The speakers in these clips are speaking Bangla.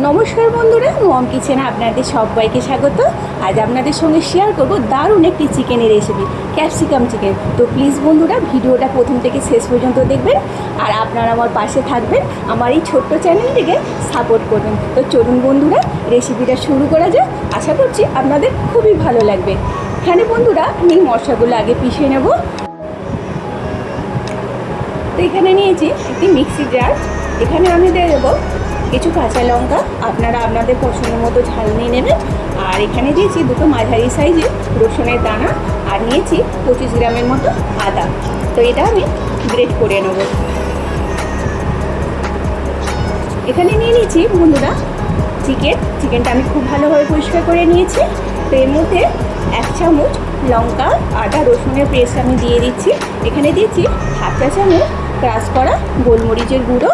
নমস্কার বন্ধুরা, মম কিচেনে আপনাদের সবাইকে স্বাগত। আজ আপনাদের সঙ্গে শেয়ার করব দারুণ একটি চিকেনের রেসিপি ক্যাপসিকাম চিকেন তো প্লিজ বন্ধুরা, ভিডিওটা প্রথম থেকে শেষ পর্যন্ত দেখবেন আর আপনারা আমার পাশে থাকবেন, আমার এই ছোট্ট চ্যানেলটিকে সাপোর্ট করবেন। তো চলুন বন্ধুরা রেসিপিটা শুরু করা যাক। আশা করছি আপনাদের খুবই ভালো লাগবে। এখানে বন্ধুরা, আমি মশলাগুলো আগে পিষে নেব। তো এখানে নিয়েছি একটি মিক্সি জার এখানে আমি দিয়ে দেবো কিছু কাঁচা লঙ্কা, আপনারা আপনাদের পছন্দ মতো ঝাল নিয়ে নেবেন। আর এখানে দিয়েছি দুটো মাঝারি সাইজের রসুনের দানা, আর নিয়েছি পঁচিশ গ্রামের মতো আদা। তো এটা আমি গ্রেট করে নেব। এখানে নিয়ে নিয়েছি বন্ধুরা চিকেন। চিকেনটা আমি খুব ভালোভাবে পরিষ্কার করে নিয়েছি। তো এর মধ্যে এক চামচ লঙ্কা, আদা, রসুনের পেস্ট আমি দিয়ে দিচ্ছি। এখানে দিয়েছি হাফ চা চামচ ক্রাশ করা গোলমরিচের গুঁড়ো।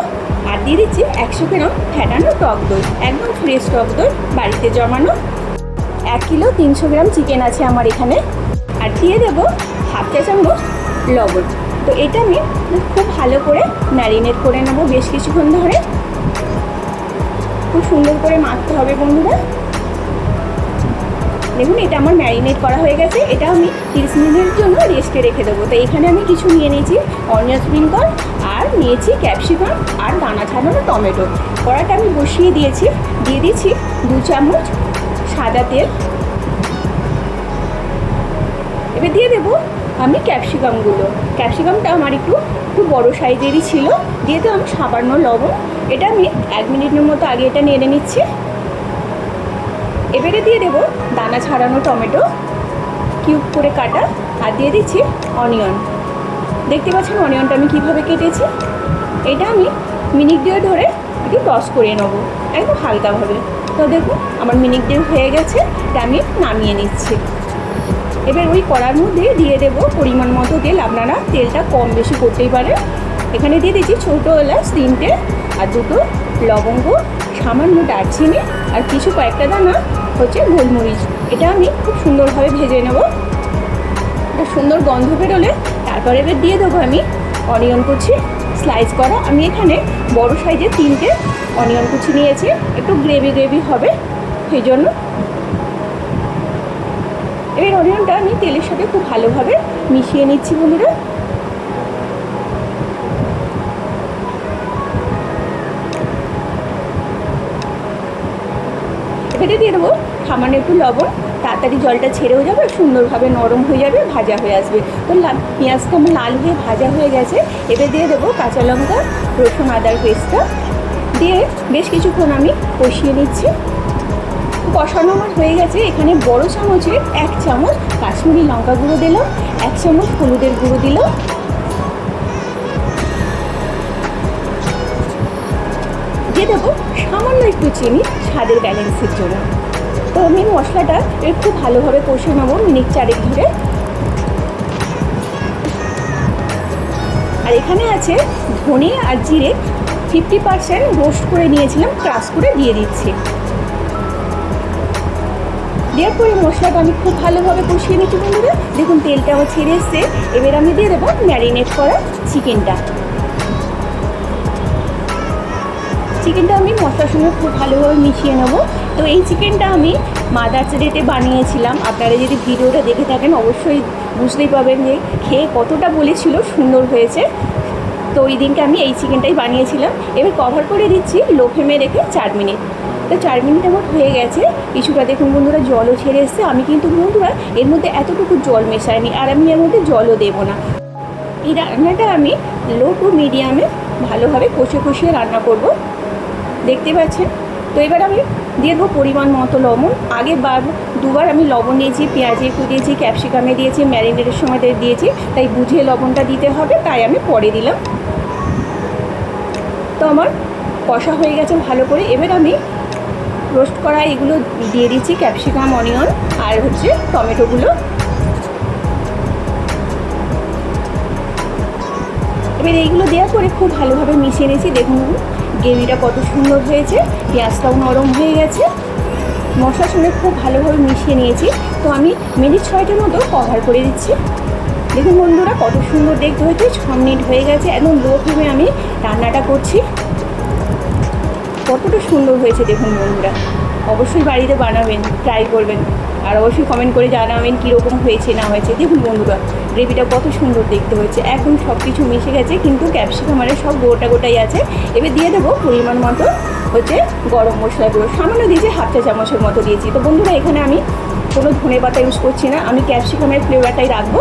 আর দিয়ে দিচ্ছি একশো গ্রাম ফ্যাটানো টক দই একদম ফ্রেশ টক দই বাড়িতে জমানো। এক কিলো তিনশো গ্রাম চিকেন আছে আমার এখানে। আর দিয়ে দেবো হাফ চা চামচ লবণ। তো এটা আমি খুব ভালো করে ম্যারিনেট করে নেব বেশ কিছুক্ষণ ধরে। খুব সুন্দর করে মাখতে হবে বন্ধুরা। দেখুন, এটা আমার ম্যারিনেট করা হয়ে গেছে। এটা আমি তিরিশ মিনিটের জন্য রেস্টে রেখে দেবো। তো এখানে আমি কিছু নিয়ে নিয়েছি অনিয়ন স্প্রিঙ্কল আর নিয়েছি ক্যাপসিকাম আর দানা ছাড়ানো টমেটো কড়াটা আমি বসিয়ে দিয়েছি। দিয়ে দিচ্ছি দু চামচ সাদা তেল। এবার দিয়ে দেবো আমি ক্যাপসিকামগুলো ক্যাপসিকামটা আমার একটু একটু বড়ো সাইজেরই ছিল। দিয়ে তো আমি সামান্য লবণ। এটা আমি এক মিনিটের মতো আগে এটা নেড়ে নিচ্ছি। এবারে দিয়ে দেবো দানা ছাড়ানো টমেটো, কিউব করে কাটা, আর দিয়ে দিচ্ছি অনিয়ন। দেখতে পাচ্ছেন অনিয়নটা আমি কীভাবে কেটেছি? এটা আমি মিনিট দিয়ে ধরে একটু টস করে নেব, একদম হালকাভাবে। তো দেখুন, আমার মিনিট দিয়ে হয়ে গেছে, এটা আমি নামিয়ে নিচ্ছি। এবার ওই কড়ার মধ্যে দিয়ে দেব পরিমাণ মতো তেল। আপনারা তেলটা কম বেশি করতেই পারেন। এখানে দিয়ে দিচ্ছি ছোটো এলাচ, তিনটে, আর দুটো লবঙ্গ, সামান্য দারচিনি, আর কিছু কয়েকটা দানা হচ্ছে গোলমরিচ। এটা আমি খুব সুন্দরভাবে ভেজে নেব। একটা সুন্দর গন্ধ বেরোলে তারপরে এবার দিয়ে দেবো আমি অনিয়ন কুচি। স্লাইস করা। আমি এখানে বড় সাইজে তিনটে অনিয়ন কুচি নিয়েছি। একটু গ্রেভি গ্রেভি হবে সেই জন্য। এবার অনিয়নটা আমি তেলের সাথে খুব ভালোভাবে মিশিয়ে নিচ্ছি বন্ধুরা। এবারে দিয়ে দেবো। সামান্য একটু লবণ, তাড়াতাড়ি জলটা ছেড়েও যাবে, সুন্দরভাবে নরম হয়ে যাবে, ভাজা হয়ে আসবে। তো পেঁয়াজটা আমার লাল হয়ে ভাজা হয়ে গেছে। এবার দিয়ে দেবো কাঁচা লঙ্কা, রসুন, আদার পেস্টটা। দিয়ে বেশ কিছুক্ষণ আমি কষিয়ে নিচ্ছি। কষানো আমার হয়ে গেছে। এখানে বড় চামচে এক চামচ কাশ্মীরি লঙ্কা গুঁড়ো দিলাম, এক চামচ হলুদের গুঁড়ো দিলাম। দিয়ে দেবো সামান্য একটু চিনি স্বাদের ব্যালেন্সের জন্য। তো আমি মশলাটা একটু ভালোভাবে কষে নেব মিনিট চারেক ধরে। আর এখানে আছে ধনে আর জিরে ফিফটি পার্সেন্ট রোস্ট করে নিয়েছিলাম ক্রাশ করে দিয়ে দিচ্ছি। দেওয়ার পরে মশলাটা আমি খুব ভালোভাবে কষিয়ে নিচ্ছি বন্ধুরা। দেখুন তেলটা আমার ছেড়ে এসছে। এবার আমি দিয়ে দেবো ম্যারিনেট করা চিকেনটা চিকেনটা আমি মশলার সঙ্গে খুব ভালোভাবে মিশিয়ে নেব। তো এই চিকেনটা আমি মাদার্স ডেতে বানিয়েছিলাম। আপনারা যদি ভিডিওটা দেখে থাকেন, অবশ্যই বুঝতেই পাবেন যে খেয়ে কতটা বলেছিল সুন্দর হয়েছে। তো ওই দিনকে আমি এই চিকেনটাই বানিয়েছিলাম। এবার কভার করে দিচ্ছি লো ফ্লেমে রেখে চার মিনিট। তো চার মিনিট আমার হয়ে গেছে। কিছুটা দেখুন বন্ধুরা, জলও ছেড়ে এসছে। আমি কিন্তু বন্ধুরা, এর মধ্যে এতটুকু জল মেশাইনি, আর আমি এর মধ্যে জলও দেবো না। এই রান্নাটা আমি লো টু মিডিয়ামে ভালোভাবে কষে কষিয়ে রান্না করব। দেখতে পাচ্ছেন? তো এবার আমি দিয়ে দেবো পরিমাণ মতো লবণ। আগে বার দুবার আমি লবণ দিয়েছি পেঁয়াজে একটু দিয়েছি, ক্যাপসিকামে দিয়েছি, ম্যারিনেটের সময় দিয়েছি। তাই বুঝিয়ে লবণটা দিতে হবে, তাই আমি পরে দিলাম। তো আমার কষা হয়ে গেছে ভালো করে। এবার আমি রোস্ট করা এগুলো দিয়ে দিচ্ছি, ক্যাপসিকাম, অনিয়ন আর হচ্ছে টমেটোগুলো। এবার এইগুলো দেওয়ার পরে খুব ভালোভাবে মিশিয়ে নিয়েছি। দেখুন, গ্রেভিটা কত সুন্দর হয়েছে, পেঁয়াজটাও নরম হয়ে গেছে। মশলার সঙ্গে খুব ভালোভাবে মিশিয়ে নিয়েছি। তো আমি মিনিট ছয়টার মতো কভার করে দিচ্ছি। দেখুন বন্ধুরা, কত সুন্দর দেখতে হয়েছে, ছ মিনিট হয়ে গেছে, একদম লো ফ্লেমে আমি রান্নাটা করছি। কতটা সুন্দর হয়েছে দেখুন বন্ধুরা। অবশ্যই বাড়িতে বানাবেন ট্রাই করবেন। আর অবশ্যই কমেন্ট করে জানাবেন কীরকম হয়েছে, না হয়েছে। দেখুন বন্ধুরা গ্রেভিটা কত সুন্দর দেখতে হয়েছে। এখন সব কিছু মিশে গেছে, কিন্তু ক্যাপসিকামারে সব গোটা গোটাই আছে। এবার দিয়ে দেবো পরিমাণ মতো হচ্ছে গরম মশলাগুলো। সামান্য দিয়েছি হাফ চা চামচের মতো দিয়েছি। তো বন্ধুরা, এখানে আমি কোনো ধনে পাতা ইউজ করছি না। আমি ক্যাপসিকামের ফ্লেভারটাই রাখব।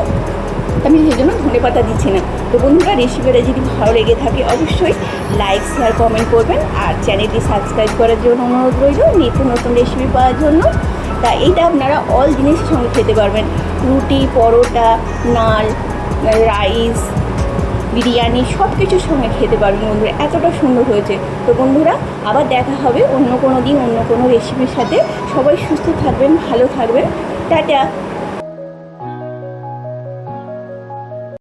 আমি সেই জন্য ধনে পাতা দিচ্ছি না। তো বন্ধুরা, রেসিপিটা যদি ভালো লেগে থাকে, অবশ্যই লাইক শেয়ার কমেন্ট করবেন। আর চ্যানেলটি সাবস্ক্রাইব করার জন্য অনুরোধ রইল, নিত্য নতুন রেসিপি পাওয়ার জন্য। তা এইটা আপনারা অল জিনিসের সঙ্গে খেতে পারবেন। রুটি, পরোটা নাল রাইস বিরিয়ানি সব কিছুর সঙ্গে খেতে পারবেন বন্ধুরা। এতটা সুন্দর হয়েছে। তো বন্ধুরা, আবার দেখা হবে অন্য কোনো দিন অন্য কোনো রেসিপির সাথে। সবাই সুস্থ থাকবেন, ভালো থাকবেন। টাটা!